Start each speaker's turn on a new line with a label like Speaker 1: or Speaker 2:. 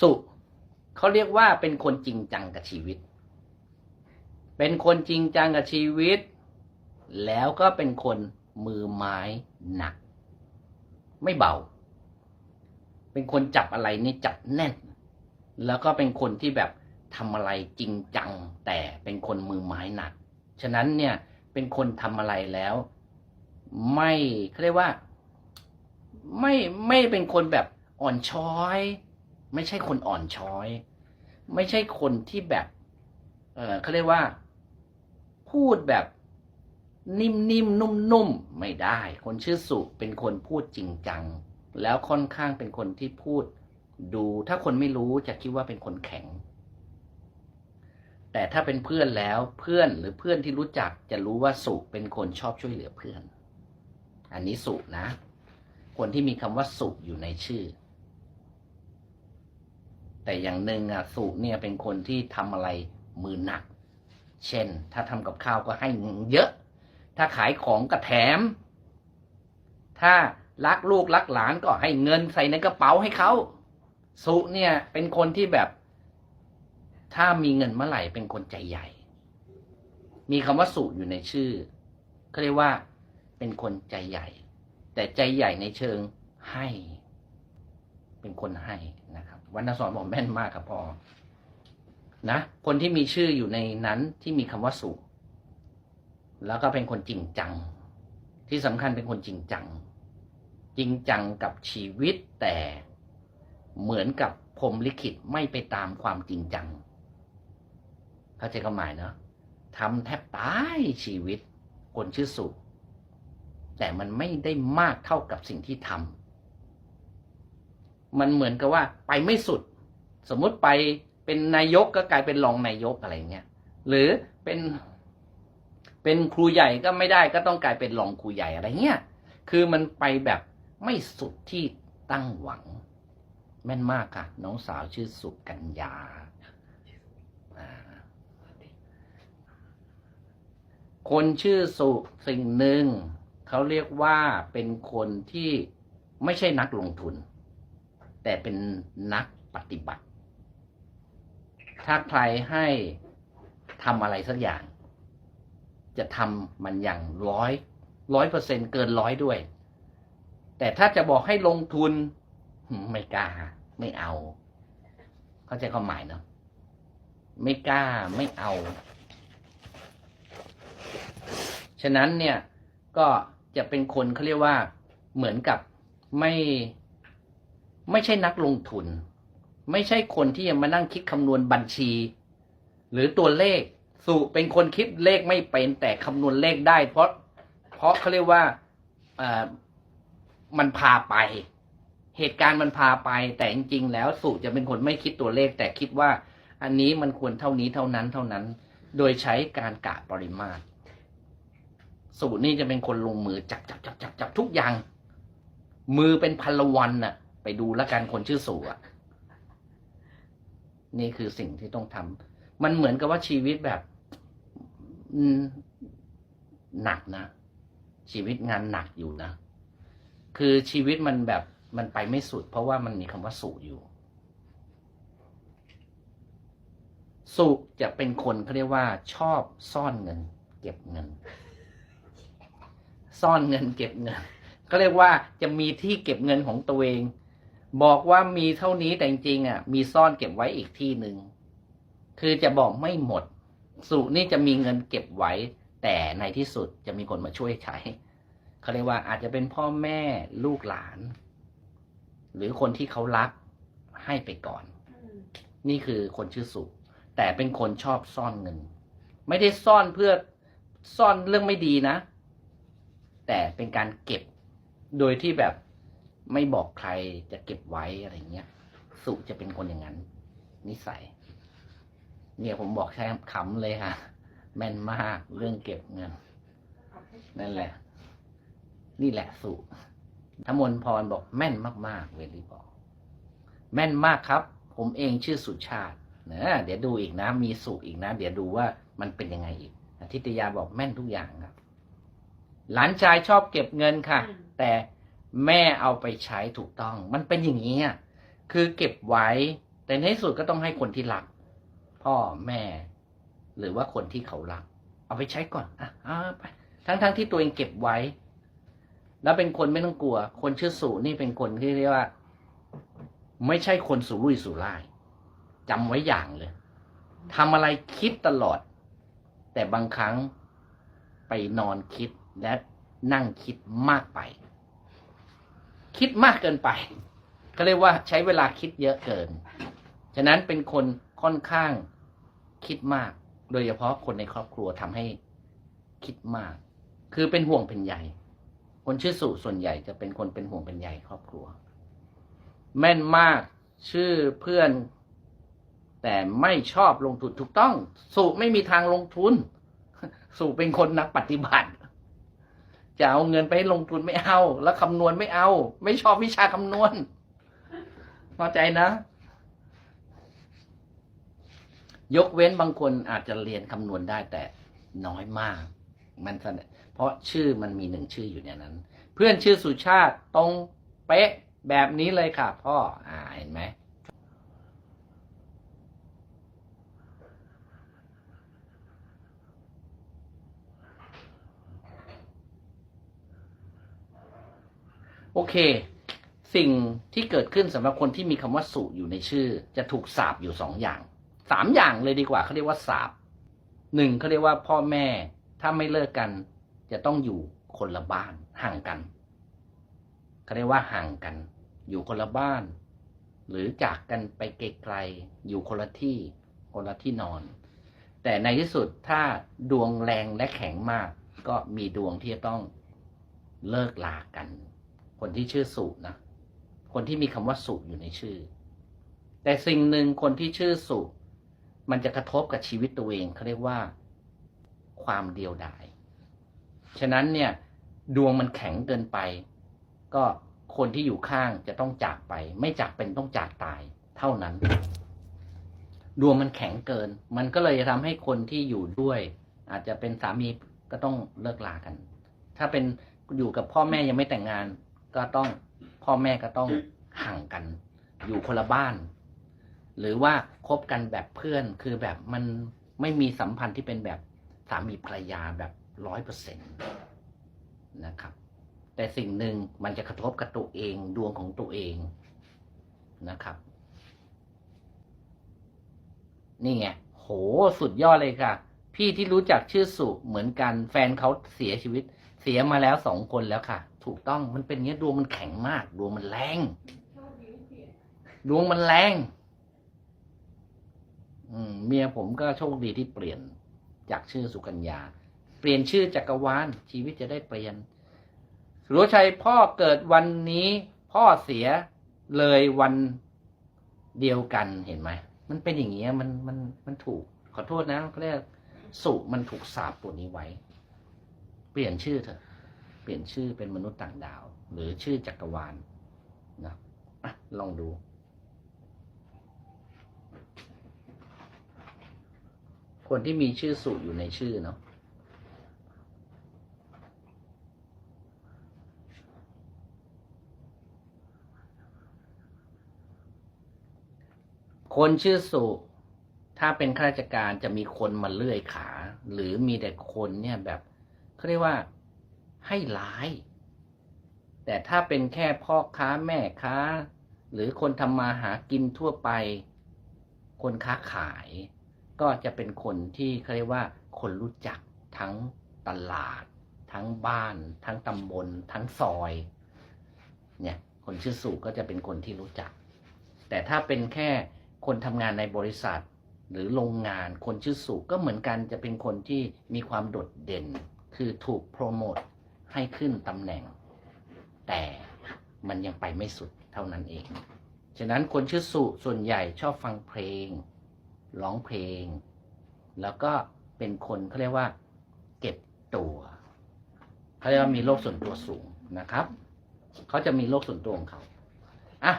Speaker 1: สุเขาเรียกว่าเป็นคนจริงจังกับชีวิต เป็นคนจริงจังกับชีวิต แล้วก็เป็นคนมือไม้หนัก ไม่เบา เป็นคนจับอะไรนี่จับแน่น แล้วก็เป็นคนที่แบบทำอะไรจริงจัง แต่เป็นคนมือไม้หนัก ฉะนั้นเนี่ยเป็นคนทำอะไรแล้ว ไม่เขาเรียกว่า ไม่ไม่เป็นคนแบบอ่อนช้อย ไม่ใช่คนอ่อนช้อย ไม่ใช่คนที่แบบ เออเขาเรียกว่า พูดแบบนิ่มๆนุ่มๆไม่ได้ คนชื่อสุเป็นคนพูดจริงจัง แล้วค่อนข้างเป็นคนที่พูดดู ถ้าคนไม่รู้จะคิดว่าเป็นคนแข็ง แต่ถ้าเป็นเพื่อนแล้วเพื่อนหรือเพื่อนที่รู้จักจะรู้ว่าสุเป็นคนชอบช่วยเหลือเพื่อน อันนี้สุนะ คนที่มีคำว่าสุอยู่ในชื่อ แต่อย่างหนึ่งอะสุเนี่ยเป็นคนที่ทำอะไรมือหนัก เช่น ถ้าทำกับข้าวก็ให้เงินเยอะ ถ้าขายของก็แถม ถ้ารักลูกรักหลานก็ให้เงินใส่ในกระเป๋าให้เขาสุเนี่ยเป็นคนที่แบบ ถ้ามีเงินเมื่อไหร่เป็นคนใจใหญ่ มีคำว่าสุอยู่ในชื่อเขาเรียกว่า เป็นคนใจใหญ่ แต่ใจใหญ่ในเชิงให้ เป็นคนให้นะครับ วรรณสอนบอกแม่นมากครับพอนะ คนที่มีชื่ออยู่ในนั้นที่มีคำว่าสุแล้วก็เป็นคนจริงจัง ที่สำคัญเป็นคนจริงจัง จริงจังกับชีวิตแต่เหมือนกับพรมลิขิตไม่ไปตามความจริงจัง เข้าใจความหมายเนาะทำแทบตายชีวิตคนชื่อสุแต่มันไม่ได้มากเท่ากับสิ่งที่ทำ มันเหมือนกับว่าไปไม่สุด สมมุติไปเป็นนายกก็กลายเป็นรองนายกอะไรเงี้ยหรือเป็น เป็นครูใหญ่ก็ไม่ได้ก็ต้องกลายเป็นรองครูใหญ่อะไรเงี้ยคือมันไปแบบไม่สุดที่ตั้งหวัง แม่นมากค่ะ น้องสาวชื่อสุกัญญาคนชื่อสุสิ่งหนึ่งเขาเรียกว่าเป็นคนที่ไม่ใช่นักลงทุน แต่เป็นนักปฏิบัติ ถ้าใครให้ทำอะไรสักอย่าง จะทำมันอย่างร้อยร้อยเปอร์เซ็นเกินร้อยด้วย แต่ถ้าจะบอกให้ลงทุนไม่กล้า ไม่เอา เข้าใจความหมายเนาะไม่กล้าไม่เอา ฉะนั้นเนี่ยก็จะเป็นคนเขาเรียกว่าเหมือนกับไม่ ไม่ใช่นักลงทุน ไม่ใช่คนที่จะมานั่งคิดคำนวณบัญชี หรือตัวเลขสุเป็นคนคิดเลขไม่เป็นแต่คำนวณเลขได้ เพราะเพราะเขาเรียกว่าเออมันพาไป เหตุการณ์มันพาไป แต่จริง ๆ แล้วสุจะเป็นคนไม่คิดตัวเลข แต่คิดว่า อันนี้มันควรเท่านี้เท่านั้นเท่านั้น โดยใช้การกะปริมาตรสูตรนี่จะเป็นคนลงมือจับจับจับจับจับทุกอย่าง มือเป็นพันละวันน่ะ ไปดูล้วกันคนชื่อสูอะ นี่คือสิ่งที่ต้องทำมันเหมือนกับว่าชีวิตแบบอืหนักนะ ชีวิตงานหนักอยู่นะ คือชีวิตมันแบบมันไปไม่สุด เพราะว่ามันมีคำว่าสุอยู่ สุจะเป็นคนเขาเรียกว่าชอบซ่อนเงิน เก็บเงิน ซ่อนเงินเก็บเงินเขาเรียกว่าจะมีที่เก็บเงินของตัวเอง บอกว่ามีเท่านี้แต่จริงๆอะ มีซ่อนเก็บไว้อีกที่หนึ่งคือจะบอกไม่หมด สุนี่จะมีเงินเก็บไว้ แต่ในที่สุดจะมีคนมาช่วยใช้เขาเรียกว่าอาจจะเป็นพ่อแม่ลูกหลาน หรือคนที่เขารักให้ไปก่อน นี่คือคนชื่อสุแต่เป็นคนชอบซ่อนเงิน ไม่ได้ซ่อนเพื่อซ่อนเรื่องไม่ดีนะ แต่เป็นการเก็บโดยที่แบบ ไม่บอกใครจะเก็บไว้อะไรเงี้ย สุจะเป็นคนอย่างนั้น นิสัย เนี่ยผมบอกแค่ขำเลยค่ะ แม่นมากเรื่องเก็บเงิน นั่นแหละ นี่แหละสุธมนพรบอกแม่นมาก ๆ เวลีบอก แม่นมากครับ ผมเองชื่อสุชาตินะเดี๋ยวดูอีกนะ มีสุอีกนะ เดี๋ยวดูว่ามันเป็นยังไงอีกอาทิตยาบอกแม่นทุกอย่างครับ หลานชายชอบเก็บเงินค่ะ
Speaker 2: อืม
Speaker 1: แต่ แม่เอาไปใช้ถูกต้อง มันเป็นอย่างนี้อะคือเก็บไว้ แต่ในที่สุดก็ต้องให้คนที่รัก พ่อแม่ หรือว่าคนที่เขารัก เอาไปใช้ก่อนอะเอาไปทั้งๆทที่ตัวเองเก็บไว้ แล้วเป็นคนไม่ต้องกลัว คนชื่อสุนี่เป็นคนที่เรียกว่า ไม่ใช่คนสุรุ่ยสุร่ายจำไว้อย่างเลยทำอะไรคิดตลอด แต่บางครั้งไปนอนคิดและนั่งคิดมากไป คิดมากเกินไปก็เรียกว่าใช้เวลาคิดเยอะเกิน ฉะนั้นเป็นคนค่อนข้างคิดมาก โดยเฉพาะคนในครอบครัวทำให้คิดมาก คือเป็นห่วงเป็นใยคนชื่อสุส่วนใหญ่จะเป็นคนเป็นห่วงเป็นใยครอบครัว แม่นมากชื่อเพื่อน แต่ไม่ชอบลงทุนถูกต้อง สุไม่มีทางลงทุน สุเป็นคนนักปฏิบัติ จะเอาเงินไปลงทุนไม่เอา แล้วคำนวณไม่เอา ไม่ชอบวิชาคำนวณเข้าใจนะ ยกเว้นบางคนอาจจะเรียนคำนวณได้แต่น้อยมาก มันแสดงเพราะชื่อมันมีหนึ่งชื่ออยู่ในนั้น เพื่อนชื่อสุชาติตรงเป๊ะแบบนี้เลยค่ะพ่อ อ่าเห็นไหม โอเค สิ่งที่เกิดขึ้นสำหรับคนที่มีคำว่าสุอยู่ในชื่อ จะถูกสาบอยู่สองอย่างสามอย่างเลยดีกว่าเขาเรียกว่าสาบหนึ่งเขาเรียกว่าพ่อแม่ถ้าไม่เลิกกัน จะต้องอยู่คนละบ้านห่างกันเขาเรียกว่าห่างกัน อยู่คนละบ้าน หรือจากกันไปไกลๆอยู่คนละที่คนละที่นอน แต่ในที่สุดถ้าดวงแรงและแข็งมาก ก็มีดวงที่จะต้องเลิกลากัน คนที่ชื่อสุนะ คนที่มีคำว่าสุอยู่ในชื่อ แต่สิ่งหนึ่งคนที่ชื่อสุ มันจะกระทบกับชีวิตตัวเองเขาเรียกว่า ความเดียวดาย ฉะนั้นเนี่ย ดวงมันแข็งเกินไป ก็คนที่อยู่ข้างจะต้องจากไป ไม่จากเป็นต้องจากตาย เท่านั้น ดวงมันแข็งเกิน มันก็เลยทำให้คนที่อยู่ด้วย อาจจะเป็นสามีก็ต้องเลิกลากัน ถ้าเป็นอยู่กับพ่อแม่ยังไม่แต่งงาน ก็ต้องพ่อแม่ก็ต้องห่างกัน อยู่คนละบ้าน หรือว่าคบกันแบบเพื่อนคือแบบมันไม่มีสัมพันธ์ที่เป็นแบบสามีภรรยาแบบร้อยเปอร์เซ็นต์นะครับ แต่สิ่งหนึ่งมันจะกระทบกับตัวเองดวงของตัวเองนะครับ นี่ไงโหสุดยอดเลยค่ะ พี่ที่รู้จักชื่อสุเหมือนกัน แฟนเขาเสียชีวิต เสียมาแล้วสองคนแล้วค่ะ ถูกต้องมันเป็นอย่างนี้ยดวงมันแข็งมาก ดวงมันแรง ดวงมันแรงอืมเมียผมก็โชคดีที่เปลี่ยนจากชื่อสุกัญญา เปลี่ยนชื่อจักรวาลชีวิตจะได้เปลี่ยนสุรชัยพ่อเกิดวันนี้ พ่อเสียเลยวันเดียวกันเห็นไหมมันเป็นอย่างเงี้ยมันมันมันถูกขอโทษนะเขาเรียก สุมันถูกสาบตัวนี้ไว้ เปลี่ยนชื่อเถอะ เปลี่ยนชื่อเป็นมนุษย์ต่างดาว หรือชื่อจักรวาลนะอะลองดูคนที่มีชื่อสุอยู่ในชื่อเนาะคนชื่อสุ ถ้าเป็นข้าราชการจะมีคนมาเลื่อยขา หรือมีแต่คนเนี่ยแบบเขาเรียกว่าให้ร้าย แต่ถ้าเป็นแค่พ่อค้าแม่ค้า หรือคนทำมาหากินทั่วไป คนค้าขาย ก็จะเป็นคนที่เขาเรียกว่า คนรู้จักทั้งตลาด ทั้งบ้าน ทั้งตำบล ทั้งซอย เนี่ย คนชื่อสุก็จะเป็นคนที่รู้จัก แต่ถ้าเป็นแค่คนทำงานในบริษัท หรือโรงงานคนชื่อสุก็เหมือนกันจะเป็นคนที่มีความโดดเด่น คือถูกโปรโมทให้ขึ้นตำแหน่ง แต่มันยังไปไม่สุดเท่านั้นเอง ฉะนั้นคนชื่อสุส่วนใหญ่ชอบฟังเพลง ร้องเพลง แล้วก็เป็นคนเขาเรียกว่า เก็บตัวเขาเรียกว่ามีโลกส่วนตัวสูงนะครับ เขาจะมีโลกส่วนตัวของเขาอะ